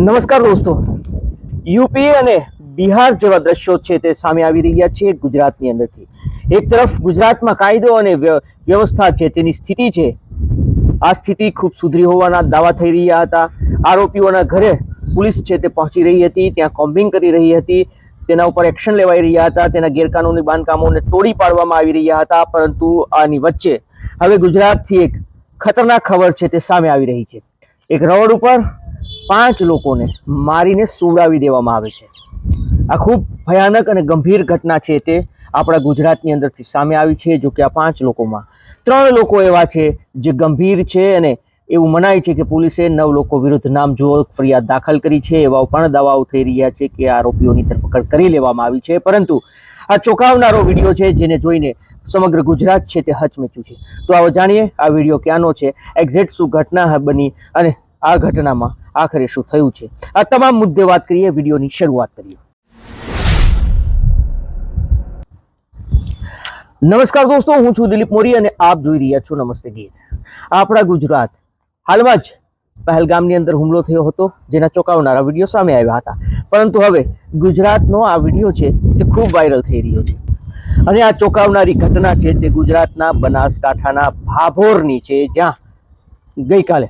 નમસ્કાર દોસ્તો. યુપી અને બિહાર જેવા દ્રશ્યો છે તે સામે આવી રહ્યા છે ગુજરાતની અંદરથી. એક તરફ ગુજરાતમાં કાયદો અને વ્ય- વ્યવસ્થા છે તેની સ્થિતિ છે. આ સ્થિતિ ખૂબ સુધરી હોવાના દાવા થઈ રહ્યા હતા. આરોપીઓના ઘરે પોલીસ છે તે પહોંચી રહી હતી, ત્યાં કોમ્બિંગ કરી રહી હતી. તેના ઉપર એક્શન લેવાઈ રહ્યા હતા. તેના ગેરકાનૂની બાંધકામોને તોડી પાડવામાં આવી રહ્યા હતા, પરંતુ આની વચ્ચે હવે ગુજરાતથી એક ખતરનાક ખબર છે તે સામે આવી રહી છે. એક રોડ ઉપર પાંચ લોકોને મારીને સુવડાવી દેવામાં આવે છે. આ ખૂબ ભયાનક અને ગંભીર ઘટના છે તે આપણા ગુજરાતની અંદરથી સામે આવી છે, જો કે આ પાંચ લોકોમાં ત્રણ લોકો એવા છે જે ગંભીર છે અને એવું મનાય છે કે પોલીસે નવ લોકો વિરુદ્ધ નામજોગ ફરિયાદ દાખલ કરી છે. એવા પણ દાવાઓ થઈ રહ્યા છે કે આરોપીઓની ધરપકડ કરી લેવામાં આવી છે. પરંતુ આ ચોંકાવનારો વીડિયો છે જેને જોઈને સમગ્ર ગુજરાત છે તે હચમેચ્યું છે. તો આવો જાણીએ આ વીડિયો ક્યાંનો છે, એક્ઝેક્ટ શું ઘટના બની અને આ ઘટનામાં આખરે શું થયું છે? આ તમામ મુદ્દે વાત કરીએ, વિડીયોની શરૂઆત કરીએ. નમસ્કાર દોસ્તો, હું છું દિલીપ મોરી અને આપ જોઈ રહ્યા છો નમસ્તે ગીત. આપણા ગુજરાત હાલમાં જ પહેલગામની અંદર હુમલો થયો હતો, જેના ચોંકાવનારા વીડિયો સામે આવ્યા હતા. પરંતુ હવે ગુજરાતનો આ વીડિયો છે તે ખૂબ વાયરલ થઈ રહ્યો છે. અને આ ચોંકાવનારી ઘટના છે તે ગુજરાતના બનાસકાંઠાના ભાભોરની છે, જ્યાં ગઈકાલે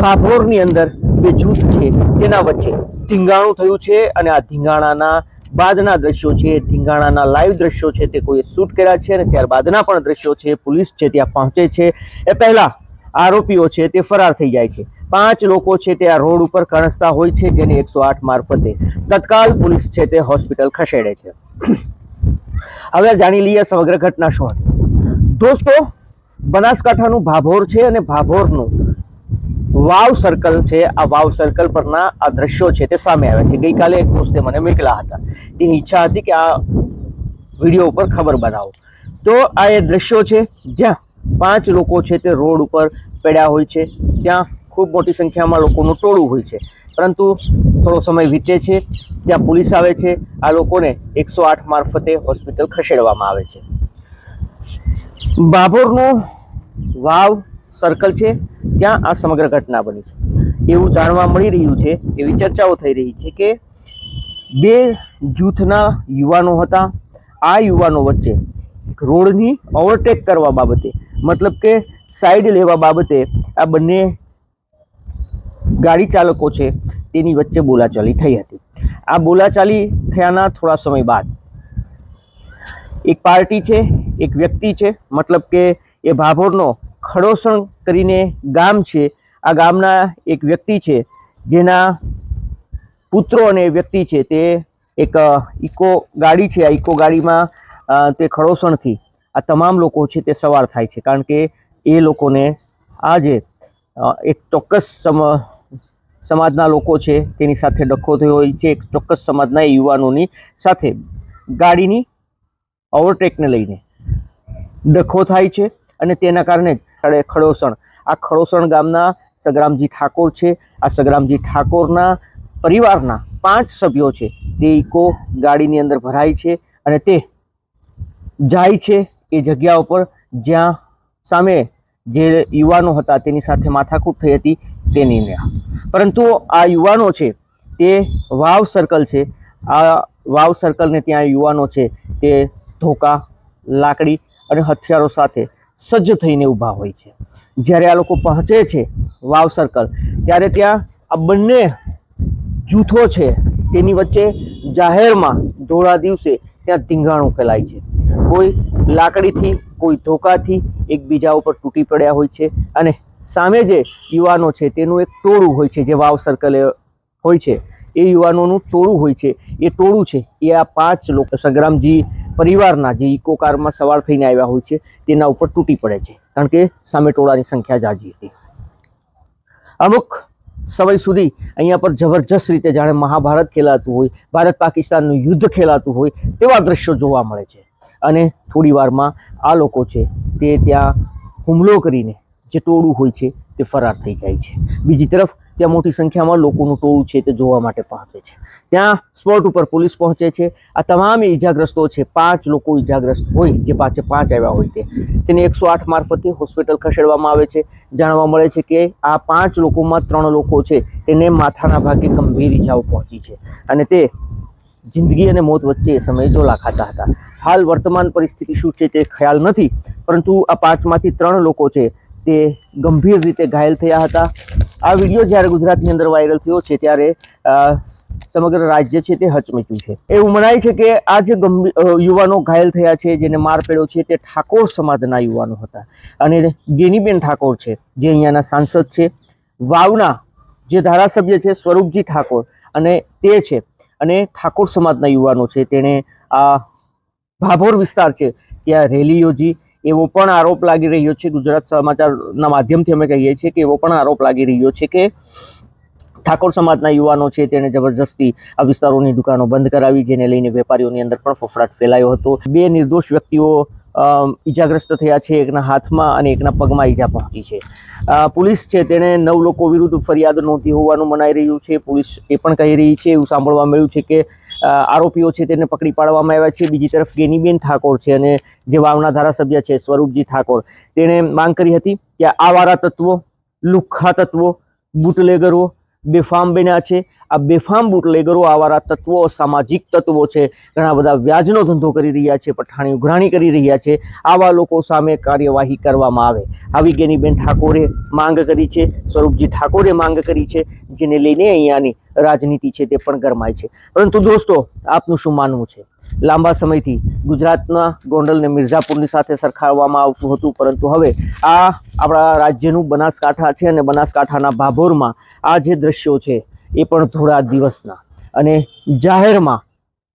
ભાભોરની અંદર બે જૂથ છે, તેના વચ્ચે ધીંગાણું થયું છે અને આ ધીંગાણાના બાદના દ્રશ્યો છે, ધીંગાણાના લાઈવ દ્રશ્યો છે, તે કોઈએ શૂટ કર્યા છે અને ત્યારબાદના પણ દ્રશ્યો છે, પોલીસ છે ત્યાં પહોંચે છે. એ પહેલાં આરોપીઓ છે તે ફરાર થઈ જાય છે. પાંચ લોકો છે તે આ રોડ ઉપર કણસતા હોય છે, જેને એકસો આઠ મારફતે તત્કાલ પોલીસ છે તે હોસ્પિટલ ખસેડે છે. હવે જાણી લઈએ સમગ્ર ઘટના શું હતી. દોસ્તો, બનાસકાંઠાનું ભાભોર છે અને ભાભોરનું વાવ સર્કલ છે. આ વાવ સર્કલ પરના આ દ્રશ્યો છે તે સામે આવ્યા છે. ગઈકાલે એક દોસ્તે મને મોકલા હતા. તેની ઈચ્છા હતી કે આ વીડિયો ઉપર ખબર બનાવો. તો આ એ દ્રશ્યો છે. જ્યાં પાંચ લોકો છે તે રોડ ઉપર પડ્યા હોય છે. ત્યાં ખૂબ મોટી સંખ્યામાં લોકોનું ટોળું હોય છે. પરંતુ થોડો સમય વીતે છે. ત્યાં પોલીસ આવે છે. આ લોકોને એકસો આઠ મારફતે હોસ્પિટલ ખસેડવામાં આવે છે. બાભોરનું વાવ સર્કલ છે. ત્યાં આ સમગ્ર ઘટના બની છે. એવું જાણવા મળી રહ્યું છે, એવી ચર્ચાઓ થઈ રહી છે કે બે જૂથના યુવાનો હતા. આ યુવાનો વચ્ચે રોડની ઓવરટેક કરવા બાબતે, મતલબ કે સાઈડ લેવા બાબતે આ બંને ગાડી ચાલકો છે, તેની વચ્ચે બોલાચાલી થઈ હતી. આ બોલાચાલી થયાના થોડા સમય બાદ એક પાર્ટી છે, એક વ્યક્તિ છે, મતલબ કે એ ભાભોરનો ખડોસણ કરીને ગામ છે. આ ગામના એક વ્યક્તિ છે. જેના પુત્રો અને વ્યક્તિ છે તે એક ઇકો ગાડી છે. આ ઇકો ગાડીમાં તે ખડોસણથી આ તમામ લોકો છે તે સવાર થાય છે. કારણ કે એ લોકોને આ જે એક ચોક્કસ સમ, સમાજના લોકો છે તેની સાથે ડખો થયો હોય છે. એક ચોક્કસ સમાજના યુવાનોની સાથે ગાડીની ઓવરટેકને લઈને ડખો થાય છે અને તેના કારણે જ ખડોસણ. આ ખડોસણ ગામના સગરામજી ઠાકોર છે. આ સગરામજી ઠાકોરના પરિવારના પાંચ સભ્યો છે. તે ઇકો ગાડીની અંદર ભરાય છે અને તે જાય છે એ જગ્યા ઉપર જ્યાં સામે જે યુવાનો હતા તેની સાથે માથાકૂટ થઈ હતી તેની પરંતુ આ યુવાનો છે તે વાવ સર્કલ છે. આ વાવ સર્કલને ત્યાં યુવાનો છે તે ધોકા, લાકડી અને હથિયારો સાથે સજ્જ થઈને ઊભા હોય છે. જ્યારે આ લોકો પહોંચે છે વાવ સર્કલ ત્યારે ત્યાં આ બંને જૂથો છે. તેની વચ્ચે જાહેરમાં ધોળા દિવસે ત્યાં ધીંગાણું ફેલાય છે. કોઈ લાકડીથી, કોઈ ધોકાથી એકબીજા ઉપર તૂટી પડ્યા હોય છે અને સામે જે યુવાનો છે તેનું એક ટોળું હોય છે જે વાવ સર્કલે હોય છે. એ યુવાનોનું ટોળું હોય છે. એ ટોળું છે. એ આ પાંચ લોકો સંગ્રામજી પરિવારના જે ઇકો કારમાં સવાર થઈને આવ્યા હોય છે, તેના ઉપર તૂટી પડે છે. કારણ કે સામે ટોળાની સંખ્યા જાજી હતી. અમુક સમય સુધી અહીંયા પર જબરજસ્ત રીતે જાણે મહાભારત ખેલાતું હોય, ભારત પાકિસ્તાનનું યુદ્ધ ખેલાતું હોય, તેવા દ્રશ્યો જોવા મળે છે. અને થોડી વારમાં આ લોકો છે, તે ત્યાં હુમલો કરીને જે ટોળું હોય છે, તે ફરાર થઈ જાય છે. બીજી તરફ ત્યાં મોટી સંખ્યામાં લોકોનું ટોળું છે તે જોવા માટે પહોંચે છે. ત્યાં સ્પોટ ઉપર પોલીસ પહોંચે છે. આ તમામ ઈજાગ્રસ્તો છે. પાંચ લોકો ઈજાગ્રસ્ત હોય જે પાંચે પાંચ આવ્યા હોય તે. તેને એકસો આઠ મારફતે હોસ્પિટલ ખસેડવામાં આવે છે. જાણવા મળે છે કે આ પાંચ લોકોમાં ત્રણ લોકો છે તેને માથાના ભાગે ગંભીર ઈજાઓ પહોંચી છે અને તે જિંદગી અને મોત વચ્ચે એ સમયે જોલા ખાતા હતા. હાલ વર્તમાન પરિસ્થિતિ શું છે તે ખ્યાલ નથી, પરંતુ આ પાંચમાંથી ત્રણ લોકો છે તે ગંભીર રીતે ઘાયલ થયા હતા. આ વીડિયો જ્યારે ગુજરાતની અંદર વાયરલ થયો છે ત્યારે સમગ્ર રાજ્ય છે તે હચમચ્યું છે. એવું મનાય છે કે આ જે યુવાનો ઘાયલ થયા છે, જેને માર પડ્યો છે, તે ઠાકોર સમાજના યુવાનો હતા. અને ગેનીબેન ઠાકોર છે, જે અહીંયાના સાંસદ છે. વાવના જે ધારાસભ્ય છે, સ્વરૂપજી ઠાકોર. અને તે છે, અને ઠાકોર સમાજના યુવાનો છે. તેણે આ ભાભોર વિસ્તાર છે, ત્યાં રેલી યોજી એવો પણ આરોપ લાગી રહ્યો છે. ગુજરાત સમાચારના માધ્યમથી અમે કહીએ છીએ કે એવો પણ આરોપ લાગી રહ્યો છે કે ઠાકોર સમાજના યુવાનો છે તેણે જબરજસ્તી આ વિસ્તારોની દુકાનો બંધ કરાવી, જેને લઈને વેપારીઓની અંદર પણ ફફડાટ ફેલાયો હતો. બે નિર્દોષ વ્યક્તિઓ ઈજાગ્રસ્ત થયા છે. એકના હાથમાં અને એકના પગમાં ઈજા પહોંચી છે. પોલીસ છે તેણે નવ લોકો વિરુદ્ધ ફરિયાદ નોંધી હોવાનું મનાઈ રહ્યું છે. પોલીસ એ પણ કહી રહી છે, એવું સાંભળવા મળ્યું છે કે આરોપીઓ છે તેને પકડી પાડવામાં આવ્યા છે. બીજી તરફ ગેનીબેન ઠાકોર છે અને જે વાવના ધારાસભ્ય છે સ્વરૂપજી ઠાકોર, તેણે માંગ કરી હતી કે આવારા તત્વો લુખ્ખા તત્વો, બુટલેગરો, બેફામ બન્યા છે. આ બેફામ બુટલેગરો આવારા તત્વો સામાજિક તત્વો છે. ઘણા બધા વ્યાજનો ધંધો કરી રહ્યા છે, પઠાણી ઉઘરાણી કરી રહ્યા છે. આવા લોકો સામે કાર્યવાહી કરવામાં આવે. આવી ગેનીબેન ઠાકોરે માંગ કરી છે, સ્વરૂપજી ઠાકોરે માંગ કરી છે, જેને લઈને અહીંયાની રાજનીતિ છે તે પણ ગરમાય છે. પરંતુ દોસ્તો, આપનું શું માનવું છે? લાંબા સમયથી ગુજરાતના ગોંડલને મિર્ઝાપુરની સાથે સરખાવવામાં આવતું હતું, પરંતુ હવે આ આપણા રાજ્યનું બનાસકાંઠા છે અને બનાસકાંઠાના ભાભોરમાં આ જે દ્રશ્યો છે એ પણ થોડા દિવસના. અને જાહેરમાં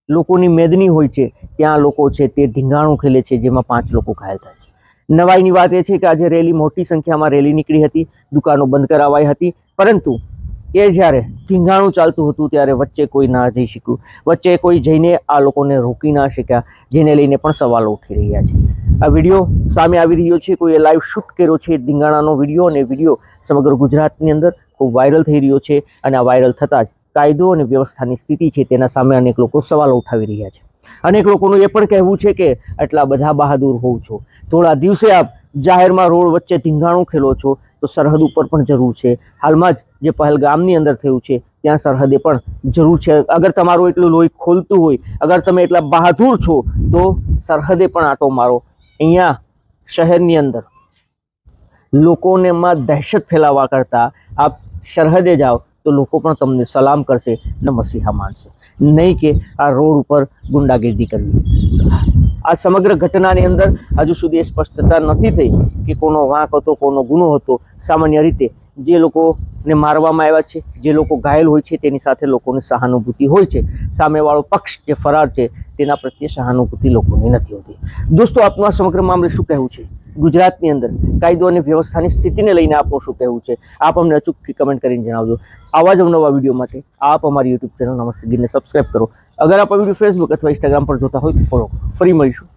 લોકોની મેદની હોય છે, ત્યાં લોકો છે તે ધીંગાણું ખેલે છે, જેમાં પાંચ લોકો ઘાયલ થાય છે. નવાઈની વાત એ છે કે આજે રેલી મોટી સંખ્યામાં રેલી નીકળી હતી, દુકાનો બંધ કરાવાઈ હતી, પરંતુ એ જ્યારે ધીંગાણું ચાલતું હતું, ત્યારે વચ્ચે કોઈ ના જઈ શક્યું. વચ્ચે કોઈ જઈને આ લોકોને રોકી ના શક્યા, જેને લઈને પણ સવાલો ઉઠી રહ્યા છે. આ વીડિયો સામે આવી રહ્યો છે કોઈએ લાઈવ શૂટ કર્યો છે ધીંગાણાનો વીડિયો અને વીડિયો સમગ્ર ગુજરાતની અંદર ખૂબ વાયરલ થઈ રહ્યો છે અને આ વાયરલ થતાં જ કાયદો અને વ્યવસ્થાની સ્થિતિ છે તેના સામે અનેક લોકો સવાલો ઉઠાવી રહ્યા છે. અનેક લોકોનું એ પણ કહેવું છે કે આટલા બધા બહાદુર હોવ છો. થોડા દિવસે આપ જાહેરમાં રોડ વચ્ચે ધીંગાણું ખેલો છો તો સરહદ ઉપર પણ જરૂર છે. હાલમાં જ જે પહેલગામની અંદર થયું છે, ત્યાં સરહદે પણ જરૂર છે. અગર તમારું એટલું લોહી ખોલતું હોય, અગર તમે એટલા બહાદુર છો, તો સરહદે પણ આટો મારો. અહીંયા શહેરની અંદર લોકોને માં દહેશત ફેલાવવા કરતાં આપ સરહદે જાઓ તો લોકો પણ તમને સલામ કરશે ને મસીહા માનશે. નહીં કે આ રોડ ઉપર ગુંડાગીર્દી કરવી. આ સમગ્ર ઘટનાની અંદર હજુ સુધી એ સ્પષ્ટતા નથી થઈ કે કોનો વાંક હતો, કોનો ગુનો હતો. સામાન્ય રીતે જે લોકોને મારવામાં આવ્યા છે, જે લોકો ઘાયલ હોય છે, તેની સાથે લોકોની સહાનુભૂતિ હોય છે. સામેવાળો પક્ષ જે ફરાર છે, તેના પ્રત્યે સહાનુભૂતિ લોકોની નથી હોતી. દોસ્તો, આપનું આ સમગ્ર મામલે શું કહેવું છે? ગુજરાતની અંદર કાયદો અને વ્યવસ્થાની સ્થિતિને લઈને આપો શું કહેવું છે, આપ અમને અચૂકથી કમેન્ટ કરીને જણાવજો. આવા જ નવા વીડિયો માટે આપ અમારી યુટ્યુબ ચેનલ નમસ્તે ગીરને સબસ્ક્રાઇબ કરો. અગર આપ આ વીડિયો ફેસબુક અથવા ઇન્સ્ટાગ્રામ પર જોતા હોય તો ફોલો ફરી મળીશું.